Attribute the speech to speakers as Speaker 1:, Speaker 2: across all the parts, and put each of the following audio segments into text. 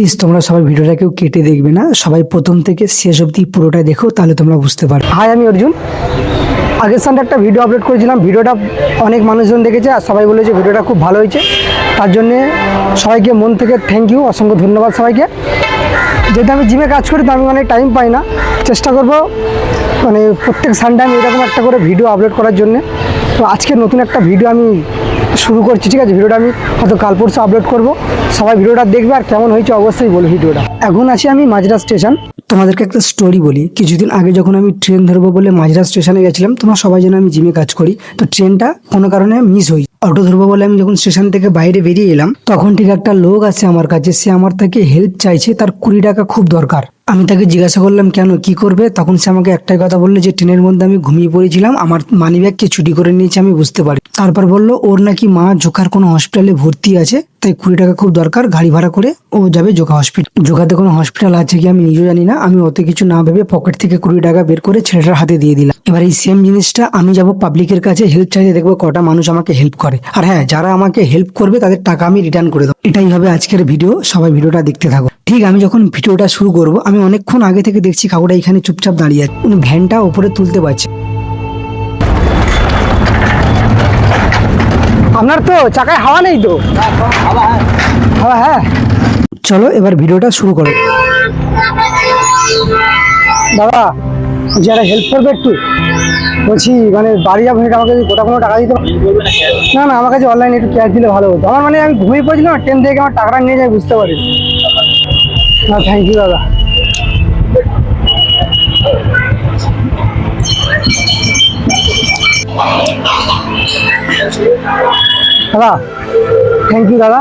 Speaker 1: Please তোমরা সবাই ভিডিওটা কেউ কেটে দেখবে না। সবাই প্রথম থেকে শেষ অবধি পুরোটা দেখো, তাহলে তোমরা বুঝতে পারো হাই আমি অর্জুন। আগের সানডে একটা ভিডিও আপলোড করেছিলাম। ভিডিওটা অনেক মানুষজন দেখেছে আর সবাই বলেছে ভিডিওটা খুব ভালো হয়েছে। তার জন্যে সবাইকে মন থেকে থ্যাংক ইউ অসংখ্য ধন্যবাদ সবাইকে। যেহেতু আমি জিমে কাজ করি, তো আমি অনেক টাইম পাই না। চেষ্টা করব মানে প্রত্যেক সানডে আমি এরকম একটা করে ভিডিও আপলোড করার জন্য। তো আজকে নতুন একটা ভিডিও আমি শুরু করছি, ঠিক আছে? ভিডিওটা আমি হয়তো কাল পরশু আপলোড করব। সবাই ভিডিওটা দেখবে আর কেমন হয়েছে অবশ্যই বলো ভিডিওটা। এখন আছি আমি মাঝরা স্টেশন তোমাদেরকে একটা স্টোরি বলি। কিছুদিন আগে যখন আমি ট্রেন ধরবো বলে মাঝরা স্টেশনে গেছিলাম, তোমরা সবাই জানো আমি জিমে কাজ করি। তো ট্রেনটা কোনো কারণে মিস হই। অটো ধরবো বলে আমি যখন স্টেশন থেকে বাইরে বেরিয়ে এলাম, তখন ঠিক একটা লোক আছে আমার কাছে। সে আমার থেকে হেল্প চাইছে। তার কুড়ি টাকা খুব দরকার। আমি তাকে জিজ্ঞাসা করলাম, কেন, কি করবে? তখন সে আমাকে একটাই কথা বলল যে, ট্রেনের মধ্যে আমি ঘুমিয়ে পড়েছিলাম, আমার মানি ব্যাগকে চুরি করে নিয়েছে, আমি বুঝতে পারি তারপর বলল, ওর নাকি মা জোকার কোনো হসপিটালে ভর্তি আছে, তাই কুড়ি টাকা খুব দরকার, গাড়ি ভাড়া করে ও যাবে জোকা হসপিটাল জোকাতে কোনো হসপিটাল আছে কি আমি নিজেও জানি না, আমি অত কিছু না ভেবে পকেট থেকে কুড়ি টাকা বের করে ছেলেটার হাতে দিয়ে দিলাম। এবার এই সেম জিনিসটা আমি যাব পাবলিকের কাছে, হেল্প চাইতে দেখব কটা মানুষ আমাকে হেল্প করে। আর হ্যাঁ যারা আমাকে হেল্প করবে, তাদের টাকা আমি রিটার্ন করে দেবো। এটাই হবে আজকের ভিডিও, সবাই ভিডিওটা দেখতে থাকো। ঠিক আমি যখন ভিডিওটা শুরু করব আমি অনেকক্ষণ আগে থেকে দেখছি কাকুটা এখানে চুপচাপ দাঁড়িয়ে আছে। উনি ভ্যানটা উপরে তুলতে পারছে আপনার তো চাকায় হাওয়া নেই তো? হাওয়া হ্যাঁ। চলো এবার ভিডিওটা শুরু করো। দাদা যারা হেল্প করবে একটু। বলছি মানে বাড়ি যাব সেটা আমাকে গোটা কোনো টাকা দিতে? না না আমার কাছে অনলাইনে একটু ক্যাশ দিলে ভালো হতো। আমার মানে আমি ঘুমিয়ে পড়েছিলাম ট্রেন থেকে আমার টাকাটা নিয়ে যাই বুঝতে পারি না থ্যাংক ইউ দাদা। দাদা থ্যাংক ইউ দাদা।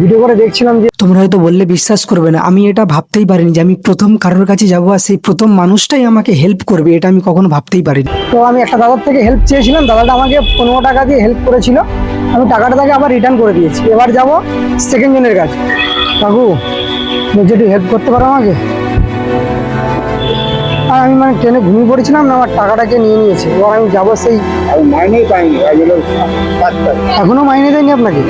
Speaker 1: ভিডিও করে দেখছিলাম যে তোমরা হয়তো বললে বিশ্বাস করবে না। আমি এটা ভাবতেই পারিনি যে আমি প্রথম কারোর কাছে যাব আর সেই প্রথম মানুষটাই আমাকে হেল্প করবে। এটা আমি কখনো ভাবতেই পারিনি। তো আমি একটা দাদার থেকে হেল্প চেয়েছিলাম। দাদাটা আমাকে পনেরো টাকা দিয়ে হেল্প করেছিল। আমি টাকাটা তাকে আবার রিটার্ন করে দিয়েছি। এবার যাব সেকেন্ড জনের কাছে। কাকু বলছি একটু হেল্প করতে পারো আমাকে? আর আমি মানে ট্রেনে ঘুমিয়ে পড়েছিলাম না আমার টাকাটাকে নিয়ে নিয়েছে? এবার আমি যাব সেই
Speaker 2: আমি মাইনেই পাইনি
Speaker 1: এখনও মাইনে দেয়নি আপনাকে?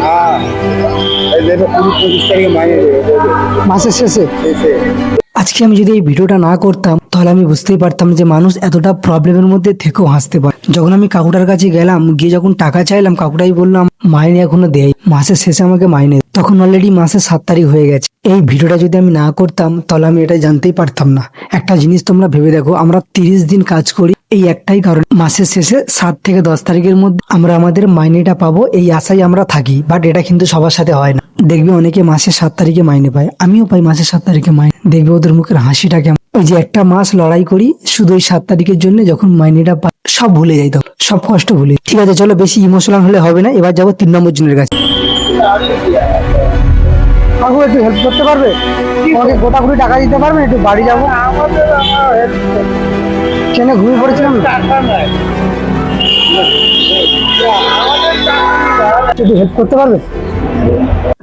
Speaker 1: মাসের শেষে। আজকে আমি যদি এই ভিডিওটা না করতাম তাহলে আমি বুঝতেই পারতাম যে মানুষ এতটা প্রবলেমের মধ্যে থেকেও হাসতে পারে। যখন আমি কাকুটার কাছে গেলাম, গিয়ে যখন টাকা চাইলাম, কাকুটাই বললাম মাইনে এখনও দেয় মাসের শেষে আমাকে মাইনে। তখন অলরেডি মাসের সাত তারিখ হয়ে গেছে। এই ভিডিওটা যদি আমি না করতাম, তাহলে আমি এটা জানতেই পারতাম না। একটা জিনিস তোমরা ভেবে দেখো, আমরা তিরিশ দিন কাজ করি, এই একটাই কারণ। মাসের শেষে সাত থেকে দশ তারিখের মধ্যে আমরা আমাদের মাইনেটা পাবো, এই আশায় আমরা থাকি। বাট এটা কিন্তু সবার সাথে হয় না। দেখবে অনেকে মাসের সাত তারিখে মাইনে পায়, আমিও পাই মাসের সাত তারিখে মাইনে। দেখবে ওদের মুখের হাসিটা কেমন। ওই যে একটা মাস লড়াই করি শুধু ওই সাত তারিখের জন্য যখন মাইনেটা সব ভুলে যাই তখন সব কষ্ট ভুলে ঠিক আছে চলো বেশি ইমোশনাল হলে হবে না এবার যাব তিন নম্বর জনের কাছে। কাকু একটু হেল্প করতে পারবে? আমাকে গোটা কুড়ি টাকা দিতে পারবেন একটু বাড়ি যাব। ট্রেনে ঘুমিয়ে পড়েছিলাম একটু হেল্প করতে পারবে?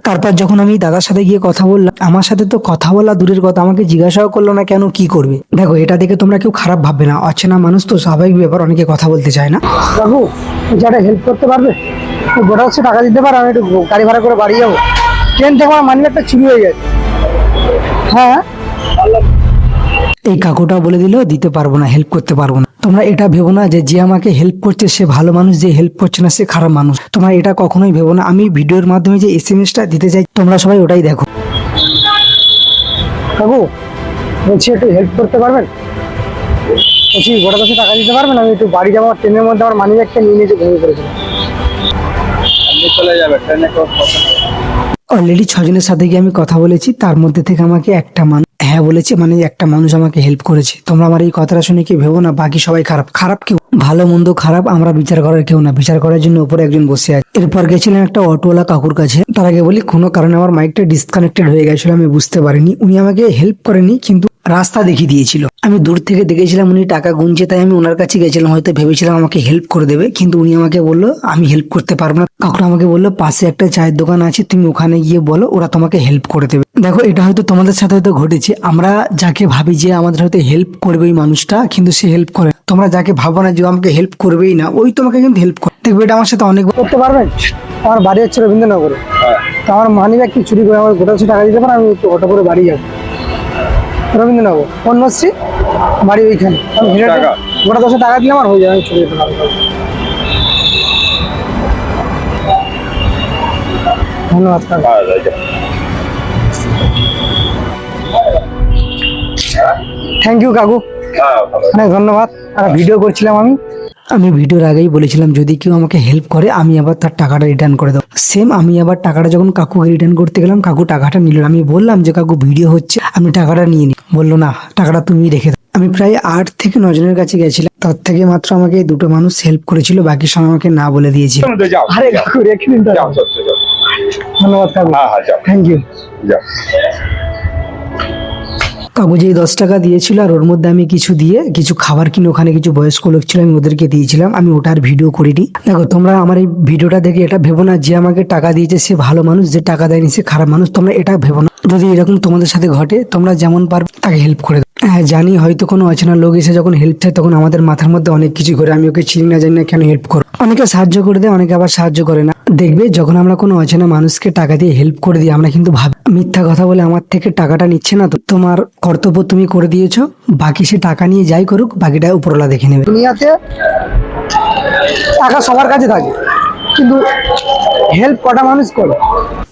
Speaker 1: তারপর যখন আমি দাদার সাথে গিয়ে কথা বললাম, আমার সাথে তো কথা বলা দূরের কথা, আমাকে জিজ্ঞাসাও করল না কেন, কি করবে? দেখো, এটা দেখে তোমরা কেউ খারাপ ভাববে না, অচেনা মানুষ তো স্বাভাবিক ব্যাপার, অনেকে কথা বলতে চায় না। বাবু যারা হেল্প করতে পারবে গোটা হচ্ছে টাকা দিতে পারো, আমি একটু গাড়ি ভাড়া করে বাড়ি যাব। ট্রেন থেকে আমার মানি একটা চুরি হয়ে গেছে। হ্যাঁ? এই কাকুটা বলে দিলেও দিতে পারব না হেল্প করতে পারব না। তোমরা এটা ভেবো না যে যে আমাকে হেল্প করছে সে ভালো মানুষ যে হেল্প করছে না সে খারাপ মানুষ। তোমরা এটা কখনোই ভেবো না। আমি ভিডিওর মাধ্যমে যে এস এম এসটা দিতে চাই তোমরা সবাই ওটাই দেখো। কাকু বলছি একটু হেল্প করতে পারবেন? বলছি গোটা দশে টাকা দিতে পারবেন? আমি একটু বাড়ি যাব ট্রেনের মধ্যে আমার মানি ব্যাগটা নিয়ে নিয়েছে ঘুমিয়ে পড়েছিল
Speaker 2: আপনি চলে যাবে ট্রেনে।
Speaker 1: অলরেডি ছজনের সাথে গিয়ে আমি কথা বলেছি তার মধ্যে থেকে আমাকে একটা মানুষ হ্যাঁ বলেছে মানে একটা মানুষ আমাকে হেল্প করেছে। তোমরা আমার এই কথাটা শুনে কি ভেবো না, বাকি সবাই খারাপ। খারাপ কেউ ভালো, মন্দ, খারাপ, আমরা বিচার করার কেউ না। বিচার করার জন্য উপরে একজন বসে আছে। এরপর গেছিলেন একটা অটোওয়ালা কাকুর কাছে। তার আগে বলি, কোনো কারণে আমার মাইকটা ডিসকানেক্টেড হয়ে গেছিল, আমি বুঝতে পারিনি। উনি আমাকে হেল্প করেনি, কিন্তু রাস্তা দেখিয়ে দিয়েছিল। আমি দূর থেকে দেখেছিলাম উনি টাকা গুনছে, তাই আমি ওনার কাছে গেছিলাম, হয়তো ভেবেছিলাম আমাকে হেল্প করে দেবে, কিন্তু উনি আমাকে বলল, আমি হেল্প করতে পারব না। কাকুরা আমাকে বলল, পাশে একটা চায়ের দোকান আছে, তুমি ওখানে গিয়ে বলো, ওরা তোমাকে হেল্প করে দেবে। দেখো, এটা হয়তো তোমাদের সাথে হয়তো ঘটেছে। আমরা যাকে ভাবি যে আমাদের হয়তো হেল্প করবে ওই মানুষটা, কিন্তু সে হেল্প করে। তোমরা যাকে ভাবো না যে আমাকে হেল্প করবেই না, ওই তোমাকে কিন্তু হেল্প করে দেখবে এটা আমার সাথে অনেক করতে পারবেন আমার বাড়ি হচ্ছে রবীন্দ্রনগরে। তো আমার মানি ব্যাগ কি চুরি করে আমার গোটা টাকা দিতে পারে? আমি একটু অটো করে বাড়ি যাব। রবীন্দ্রনগর কন্যাশ্রী বাড়ি ওইখানে। আমি গোটা দশে টাকা দিলে আমার হয়ে যাবে আমি যেতে ধন্যবাদ কাকা
Speaker 2: হ্যাঁ।
Speaker 1: থ্যাংক ইউ কাকু।
Speaker 2: হ্যাঁ
Speaker 1: অনেক ধন্যবাদ। আর ভিডিও করছিলাম আমি। আমি ভিডিওর আগেই বলেছিলাম যদি কেউ আমাকে হেল্প করে আমি আবার তার টাকাটা রিটার্ন করে দেবো। সেম আমি আবার টাকাটা যখন কাকুকে রিটার্ন করতে গেলাম কাকু টাকাটা নিল আমি বললাম যে কাকু ভিডিও হচ্ছে আমি টাকাটা নিয়ে নিই বলল না টাকাটা তুমি রেখে দাও। আমি প্রায় আট থেকে নজনের কাছে গেছিলাম। তার থেকে মাত্র আমাকে দুটো মানুষ হেল্প করেছিল বাকি সব আমাকে না বলে দিয়েছিল। আরে কাকু রেখে দিন ধন্যবাদ কাকু।
Speaker 2: হ্যাঁ হ্যাঁ
Speaker 1: থ্যাংক ইউ কাকু দশ টাকা দিয়েছিল আর ওর মধ্যে আমি কিছু দিয়ে কিছু খাবার কিনে ওখানে কিছু বয়স্ক লোক ছিল, আমি ওদেরকে দিয়েছিলাম। আমি ওটার ভিডিও করিনি। দেখো, তোমরা আমার এই ভিডিওটা দেখে এটা ভেবো না যে আমাকে টাকা দিয়েছে সে ভালো মানুষ, যে টাকা দেয়নি সে খারাপ মানুষ, তোমরা এটা ভেবো না। যদি এরকম তোমাদের সাথে ঘটে, তোমরা যেমন পারবে তাকে হেল্প করে জানি, হয়তো কোনো অচেনা লোক এসে যখন হেল্প চায়, তখন আমাদের মাথার মধ্যে অনেক কিছু করে আমি ওকে চিনি না, জানি না কেন হেল্প করো। অনেকে সাহায্য করে দেয়, অনেকে আবার সাহায্য করে না। দেখবে, যখন আমরা কোনো অচেনা মানুষকে টাকা দিয়ে হেল্প করে দিই, আমরা কিন্তু ভাবি মিথ্যা কথা বলে আমার থেকে টাকাটা নিচ্ছে না তো। তোমার কর্তব্য তুমি করে দিয়েছ, বাকি সে টাকা নিয়ে যাই করুক, বাকিটা উপরওয়ালা দেখে নেবে। দুনিয়াতে টাকা সবার কাছে থাকে, কিন্তু হেল্প কটা মানুষ করে?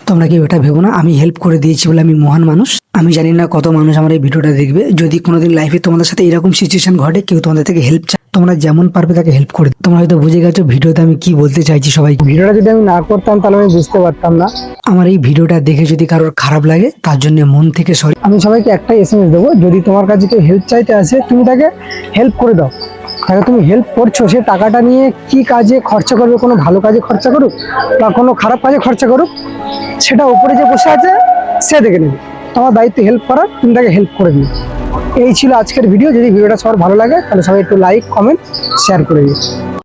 Speaker 1: তোমরা কি ওটা ভেবো না? আমি হেল্প করে দিয়েছি বলে আমি মহান মানুষ। আমি জানি না কত মানুষ আমার এই ভিডিওটা দেখবে। যদি কোনোদিন লাইফে তোমাদের সাথে এরকম সিচুয়েশন ঘটে কেউ তোমাদের থেকে হেল্প চায় তোমরা যেমন পারবে তাকে হেল্প করে দিও। তোমরা হয়তো বুঝে গেছো ভিডিওতে আমি কি বলতে চাইছি সবাই ভিডিওটা যদি আমি না করতাম তাহলে আমি বুঝতে পারতাম না। আমার এই ভিডিওটা দেখে যদি কারোর খারাপ লাগে তার জন্য মন থেকে সরি। আমি সবাইকে একটাই এস এম এস দেবো যদি তোমার কাছে কেউ হেল্প চাইতে আসে তুমি তাকে হেল্প করে দাও। তাকে তুমি হেল্প করছ সে টাকাটা নিয়ে কি কাজে খরচা করবে কোনো ভালো কাজে খরচা করুক বা কোনো খারাপ কাজে খরচা করুক সেটা উপরে যে বসে আছে সে দেখে নেবে। তোমার দায়িত্ব হেল্প করার, তুমি তাকে হেল্প করে দিও। এই ছিল আজকের ভিডিও যদি ভিডিওটা সবার ভালো লাগে, তাহলে সবাই একটু লাইক কমেন্ট শেয়ার করে দিও।